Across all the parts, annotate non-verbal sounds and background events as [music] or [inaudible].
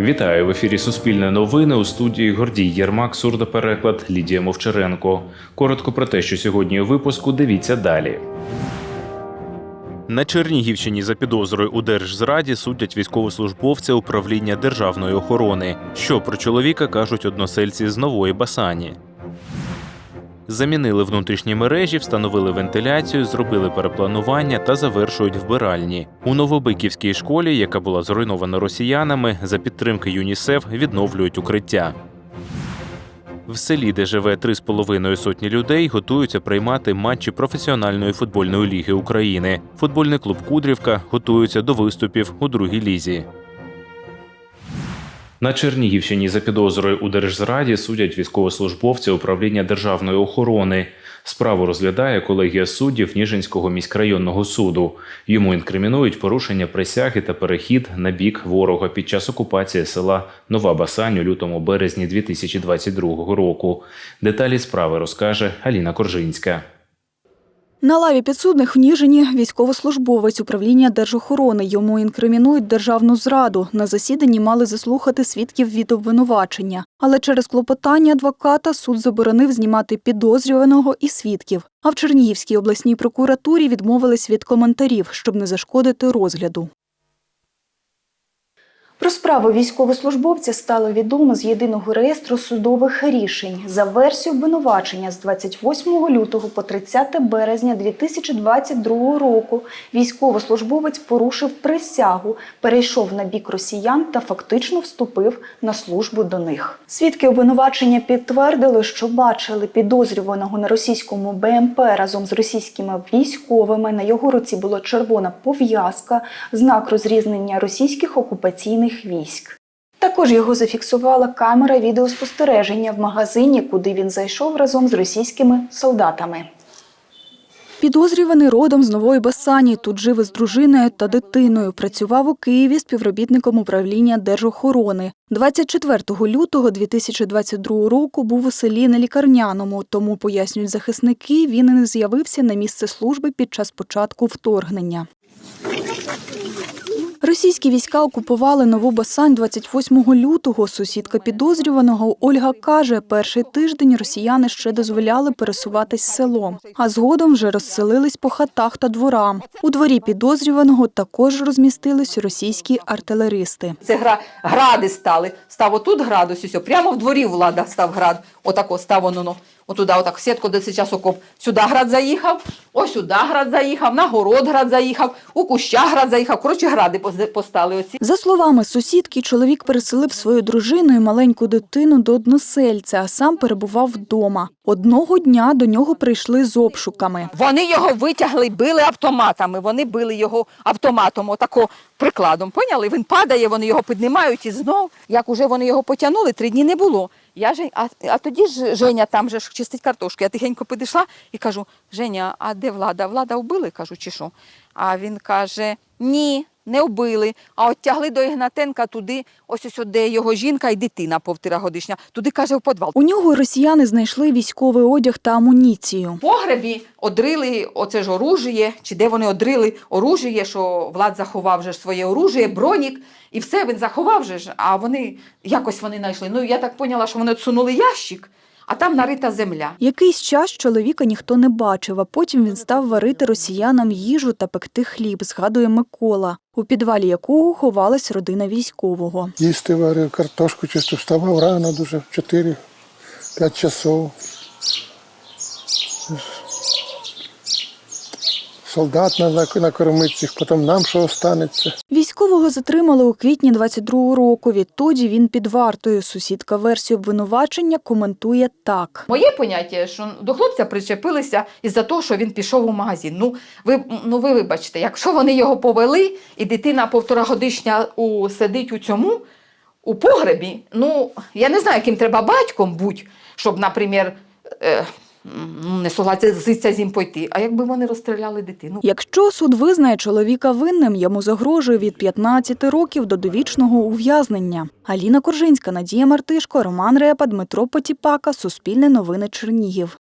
Вітаю в ефірі Суспільне новини у студії Гордій Єрмак, сурдопереклад Лідія Мовчаренко. Коротко про те, що сьогодні у випуску дивіться далі. На Чернігівщині за підозрою у держзраді судять військовослужбовця управління державної охорони. Що про чоловіка кажуть односельці з нової Басані. Замінили внутрішні мережі, встановили вентиляцію, зробили перепланування та завершують вбиральні. У Новобиківській школі, яка була зруйнована росіянами, за підтримки ЮНІСЕФ відновлюють укриття. В селі, де живе 3,5 сотні людей, готуються приймати матчі професіональної футбольної ліги України. Футбольний клуб Кудрівка готується до виступів у другій лізі. На Чернігівщині за підозрою у держзраді судять військовослужбовця управління державної охорони. Справу розглядає колегія суддів Ніжинського міськрайонного суду. Йому інкримінують порушення присяги та перехід на бік ворога під час окупації села Нова Басань у лютому березні 2022 року. Деталі справи розкаже Аліна Коржинська. На лаві підсудних в Ніжині військовослужбовець управління держохорони. Йому інкримінують державну зраду. На засіданні мали заслухати свідків від обвинувачення. Але через клопотання адвоката суд заборонив знімати підозрюваного і свідків. А в Чернігівській обласній прокуратурі відмовились від коментарів, щоб не зашкодити розгляду. Про справу військовослужбовця стало відомо з єдиного реєстру судових рішень. За версією обвинувачення з 28 лютого по 30 березня 2022 року військовослужбовець порушив присягу, перейшов на бік росіян та фактично вступив на службу до них. Свідки обвинувачення підтвердили, що бачили підозрюваного на російському БМП разом з російськими військовими. На його руці була червона пов'язка, знак розрізнення російських окупаційних військ. Також його зафіксувала камера відеоспостереження в магазині, куди він зайшов разом з російськими солдатами. Підозрюваний родом з Нової Басані. Тут жив із дружиною та дитиною. Працював у Києві співробітником управління держохорони. 24 лютого 2022 року був у селі на лікарняному. Тому, пояснюють захисники, він і не з'явився на місце служби під час початку вторгнення. Російські війська окупували Нову Басань 28 лютого. Сусідка підозрюваного Ольга каже, перший тиждень росіяни ще дозволяли пересуватись селом, а згодом вже розселились по хатах та дворам. У дворі підозрюваного також розмістились російські артилеристи. Це гра, гради стали. Став отут град, ось, прямо в дворі влада став град. Отако став воно, отуда, отак, сітко, де зараз окоп. Сюди град заїхав, ось сюди град заїхав, на город град заїхав, у куща град заїхав. Коротше, гради постали оці. За словами сусідки, чоловік переселив свою дружину і маленьку дитину до односельця, а сам перебував вдома. Одного дня до нього прийшли з обшуками. Вони його витягли, били автоматами. Вони били його автоматом, отако прикладом. Поняли? Він падає, вони його піднімають і знов. Як уже вони його потягнули, три дні не було. Я Жень, а, а тоді ж Женя там же чистить картошку. Я тихенько підійшла і кажу: Женя, а де влада? Влада вбили? кажу, чи що? А він каже: Ні, не вбили. А от тягли до Ігнатенка туди, ось ось де його жінка і дитина повторагодишня. Туди каже в підвал. У нього росіяни знайшли військовий одяг та амуніцію. В погребі одрили оце ж оружіє, чи де вони одрили оружіє, що Влад заховав же своє оружіє, бронік, і все він заховав же ж, а вони якось вони знайшли. Ну я так поняла, що вони отсунули ящик, а там нарита земля. Якийсь час чоловіка ніхто не бачив, а потім він став варити росіянам їжу та пекти хліб, згадує Микола, у підвалі якого ховалась родина військового. Їсти варив, картошку чисто вставав рано дуже, в 4-5 часов. Солдат треба накормити цих, потім нам що останеться. Військового затримали у квітні 22-го року. Відтоді він під вартою. Сусідка версію обвинувачення коментує так. Моє поняття, що до хлопця причепилися із-за того, що він пішов у магазин. Ну ви, ну ви вибачте, якщо вони його повели, і дитина півторагодичня у, сидить у цьому, у погребі, ну я не знаю, яким треба батьком бути, щоб, наприклад, е, не согласитися з ним пойти. А якби вони розстріляли дитину? Якщо суд визнає чоловіка винним, йому загрожує від 15 років до довічного ув'язнення. Аліна Коржинська, Надія Мартишко, Роман Репа, Дмитро Потіпака, Суспільне новини Чернігів.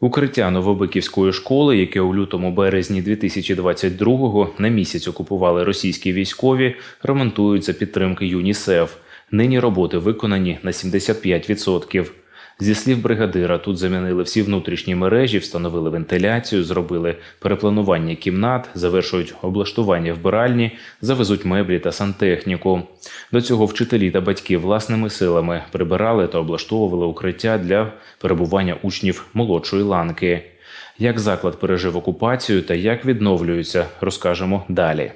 Укриття Новобиківської школи, яке у лютому березні 2022-го на місяць окупували російські військові, ремонтують за підтримки ЮНІСЕФ. Нині роботи виконані на 75%. Зі слів бригадира, тут замінили всі внутрішні мережі, встановили вентиляцію, зробили перепланування кімнат, завершують облаштування вбиральні, завезуть меблі та сантехніку. До цього вчителі та батьки власними силами прибирали та облаштовували укриття для перебування учнів молодшої ланки. Як заклад пережив окупацію та як відновлюється, розкажемо далі.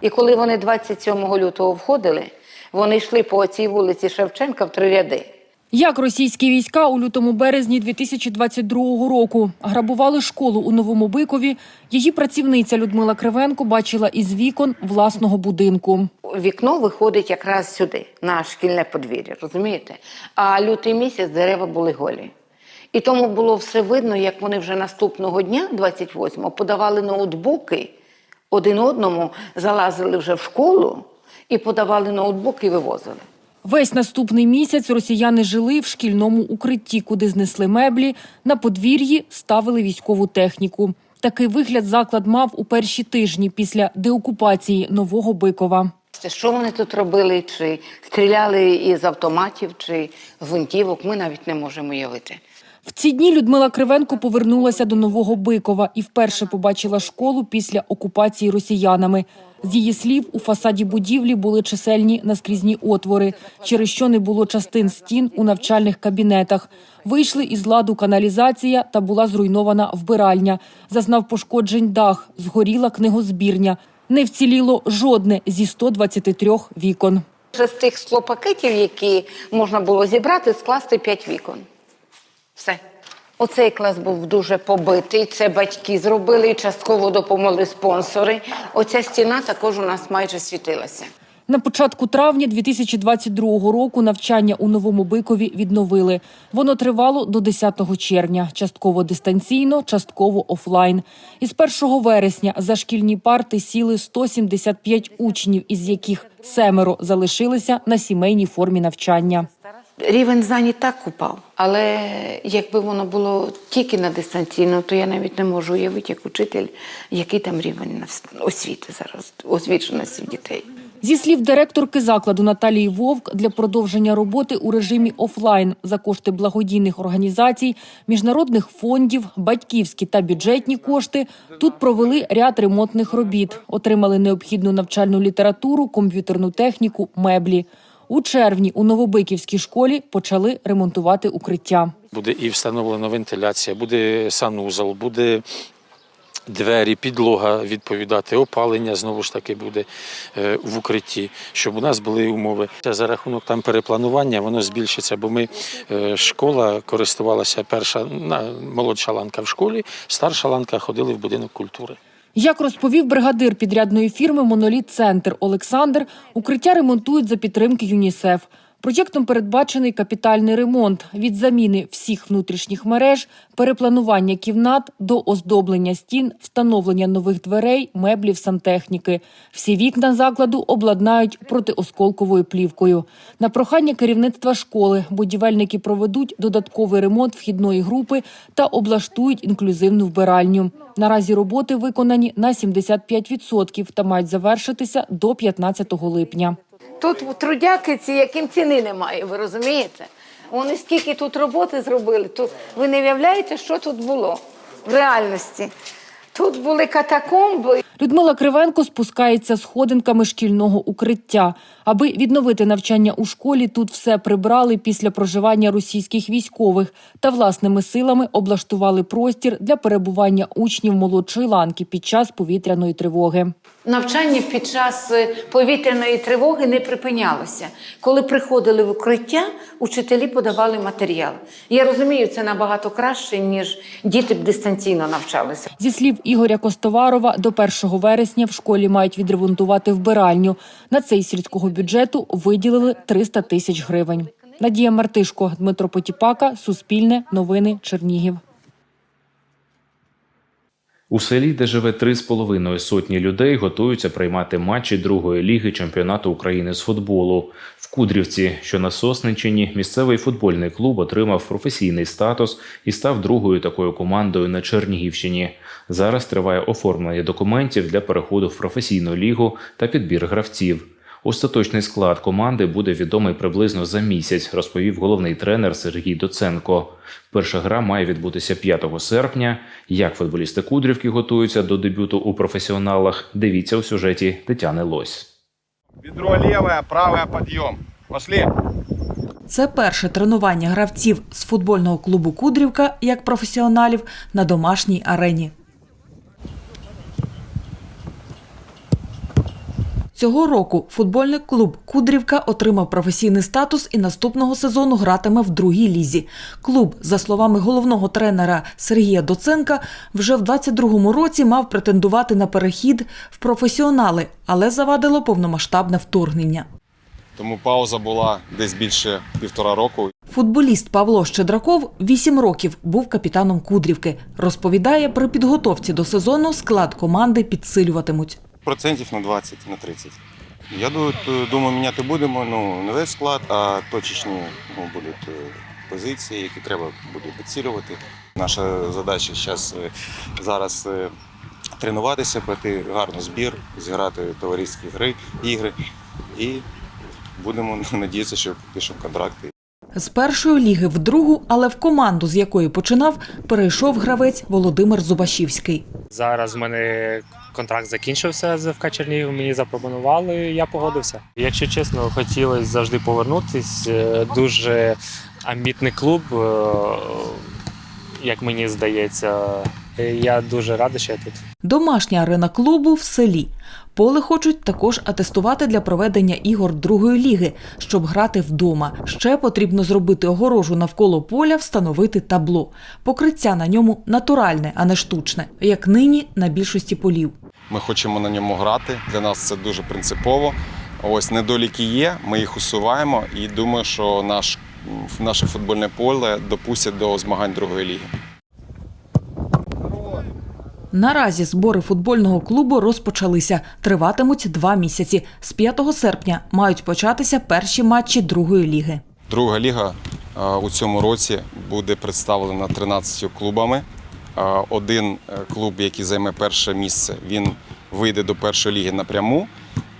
І коли вони 27 лютого входили, вони йшли по цій вулиці Шевченка в три ряди. Як російські війська у лютому березні 2022 року грабували школу у Новому Бикові, її працівниця Людмила Кривенко бачила із вікон власного будинку. Вікно виходить якраз сюди, на шкільне подвір'я, розумієте? А лютий місяць дерева були голі. І тому було все видно, як вони вже наступного дня, 28-го, подавали ноутбуки один одному, залазили вже в школу і подавали ноутбуки і вивозили. Весь наступний місяць росіяни жили в шкільному укритті, куди знесли меблі. На подвір'ї ставили військову техніку. Такий вигляд заклад мав у перші тижні після деокупації Нового Бикова. Що вони тут робили? Чи стріляли із автоматів, чи гвинтівок, ми навіть не можемо уявити. В ці дні Людмила Кривенко повернулася до Нового Бикова і вперше побачила школу після окупації росіянами. З її слів, у фасаді будівлі були чисельні наскрізні отвори, через що не було частин стін у навчальних кабінетах. Вийшли із ладу каналізація та була зруйнована вбиральня. Зазнав пошкоджень дах, згоріла книгозбірня. Не вціліло жодне зі 123 вікон. З тих склопакетів, які можна було зібрати, скласти п'ять вікон. Все. Оцей клас був дуже побитий. Це батьки зробили і частково допомогли спонсори. Оця стіна також у нас майже світилася. На початку травня 2022 року навчання у Новому Бикові відновили. Воно тривало до 10 червня, частково дистанційно, частково офлайн. Із 1 вересня за шкільні парти сіли 175 учнів, із яких семеро залишилися на сімейній формі навчання. Рівень знань і так упав. Але якби воно було тільки на дистанційно, то я навіть не можу уявити, як учитель, який там рівень освіти зараз, освіченості дітей. Зі слів директорки закладу Наталії Вовк, для продовження роботи у режимі офлайн за кошти благодійних організацій, міжнародних фондів, батьківські та бюджетні кошти тут провели ряд ремонтних робіт, отримали необхідну навчальну літературу, комп'ютерну техніку, меблі. У червні у Новобиківській школі почали ремонтувати укриття. Буде і встановлена вентиляція, буде санузел, буде двері, підлога відповідати, опалення знову ж таки буде е, в укритті, щоб у нас були умови. За рахунок там перепланування воно збільшиться, бо ми е, школа користувалася перша молодша ланка в школі, старша ланка ходили в будинок культури. Як розповів бригадир підрядної фірми Моноліт Центр Олександр, укриття ремонтують за підтримки ЮНІСЕФ. Проєктом передбачений капітальний ремонт від заміни всіх внутрішніх мереж, перепланування кімнат до оздоблення стін, встановлення нових дверей, меблів, сантехніки. Всі вікна закладу обладнають протиосколковою плівкою. На прохання керівництва школи будівельники проведуть додатковий ремонт вхідної групи та облаштують інклюзивну вбиральню. Наразі роботи виконані на 75% та мають завершитися до 15 липня. Тут трудяки ці, яким ціни немає, ви розумієте? Вони скільки тут роботи зробили, тут ви не уявляєте, що тут було в реальності. Тут були катакомби. Людмила Кривенко спускається сходинками шкільного укриття. Аби відновити навчання у школі, тут все прибрали після проживання російських військових та власними силами облаштували простір для перебування учнів молодшої ланки під час повітряної тривоги. Навчання під час е, повітряної тривоги не припинялося. Коли приходили в укриття, учителі подавали матеріал. Я розумію, це набагато краще, ніж діти б дистанційно навчалися. Зі слів Ігоря Костоварова, до 1 вересня в школі мають відремонтувати вбиральню. На це із сільського бюджету виділили 300 тисяч гривень. Надія Мартишко, Дмитро Потіпака, Суспільне, Новини, Чернігів. У селі, де живе три з половиною сотні людей, готуються приймати матчі другої ліги чемпіонату України з футболу. В Кудрівці, що на Сосничині, місцевий футбольний клуб отримав професійний статус і став другою такою командою на Чернігівщині. Зараз триває оформлення документів для переходу в професійну лігу та підбір гравців. Остаточний склад команди буде відомий приблизно за місяць, розповів головний тренер Сергій Доценко. Перша гра має відбутися 5 серпня. Як футболісти Кудрівки готуються до дебюту у професіоналах, дивіться у сюжеті Тетяни Лось. Бедро левое, правое подъем. Пошли. Це перше тренування гравців з футбольного клубу Кудрівка як професіоналів на домашній арені. Цього року футбольний клуб Кудрівка отримав професійний статус і наступного сезону гратиме в другій лізі. Клуб, за словами головного тренера Сергія Доценка, вже в 22-му році мав претендувати на перехід в професіонали, але завадило повномасштабне вторгнення. Тому пауза була десь більше півтора року. Футболіст Павло Щедраков 8 років був капітаном Кудрівки. Розповідає, при підготовці до сезону склад команди підсилюватимуть. Процентів на 20, на 30. Я думаю, міняти будемо ну, не весь склад, а точечні ну, будуть е, позиції, які треба буде підсилювати. Наша задача зараз, зараз е, тренуватися, пройти гарний збір, зіграти товариські гри, ігри і будемо [laughs] надіятися, що підпишемо контракти. З першої ліги в другу, але в команду, з якої починав, перейшов гравець Володимир Зубашівський. Зараз в мене контракт закінчився з ФК Чернігів, мені запропонували, я погодився. Якщо чесно, хотілося завжди повернутися. Е, Дуже амбітний клуб, е, як мені здається. Я дуже радий, що я тут. Домашня арена клубу в селі. Поле хочуть також атестувати для проведення ігор другої ліги, щоб грати вдома. Ще потрібно зробити огорожу навколо поля, встановити табло. Покриття на ньому натуральне, а не штучне, як нині на більшості полів. Ми хочемо на ньому грати. Для нас це дуже принципово. Ось недоліки є, ми їх усуваємо і думаю, що наш, наше футбольне поле допустять до змагань другої ліги. Наразі збори футбольного клубу розпочалися. Триватимуть два місяці. З 5 серпня мають початися перші матчі другої ліги. Друга ліга у цьому році буде представлена 13 клубами. Один е, клуб, який займе перше місце, він вийде до першої ліги напряму.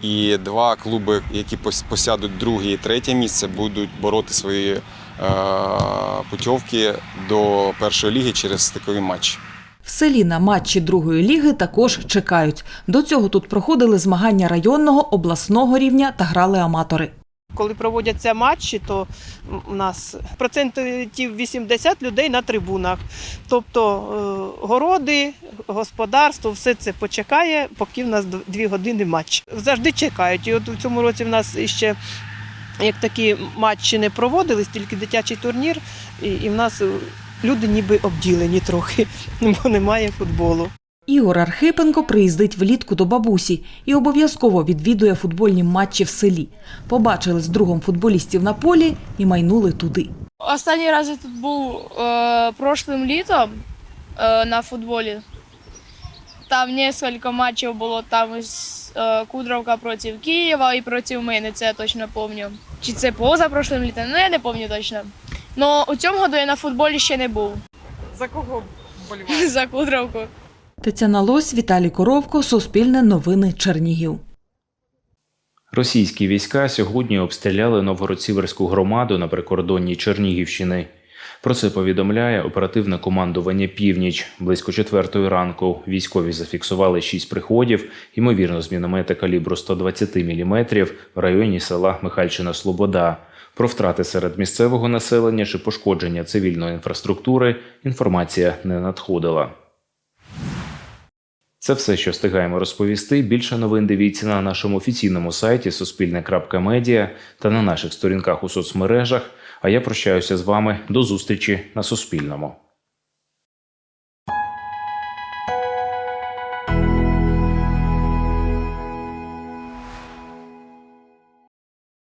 І два клуби, які посядуть друге і третє місце, будуть бороти свої е, путівки до першої ліги через стикові матчі. В селі на матчі другої ліги також чекають. До цього тут проходили змагання районного, обласного рівня та грали аматори. Коли проводяться матчі, то у нас процентів 80 людей на трибунах. Тобто е, городи, господарство, все це почекає, поки в нас дві години матч. Завжди чекають. І от у цьому році в нас ще як такі матчі не проводились, тільки дитячий турнір, і, в нас люди ніби обділені трохи, бо немає футболу. Ігор Архипенко приїздить влітку до бабусі і обов'язково відвідує футбольні матчі в селі. Побачили з другом футболістів на полі і майнули туди. Останній раз я тут був е, прошлим літом е, на футболі. Там кілька матчів було там із е, Кудровка проти Києва і проти мене, це я точно пам'ятаю. Чи це поза прошлим літом? Ну я не пам'ятаю точно. Ну у цьому году я на футболі ще не був. За кого [laughs] За Кудровку. Тетяна Лось, Віталій Коровко, Суспільне новини Чернігів. Російські війська сьогодні обстріляли Новгород-Сіверську громаду на прикордонні Чернігівщини. Про це повідомляє оперативне командування Північ. Близько четвертої ранку військові зафіксували шість приходів, ймовірно, з міномета калібру 120 мм в районі села Михальчина Слобода. Про втрати серед місцевого населення чи пошкодження цивільної інфраструктури інформація не надходила. Це все, що встигаємо розповісти. Більше новин дивіться на нашому офіційному сайті Суспільне.Медіа та на наших сторінках у соцмережах. А я прощаюся з вами до зустрічі на Суспільному.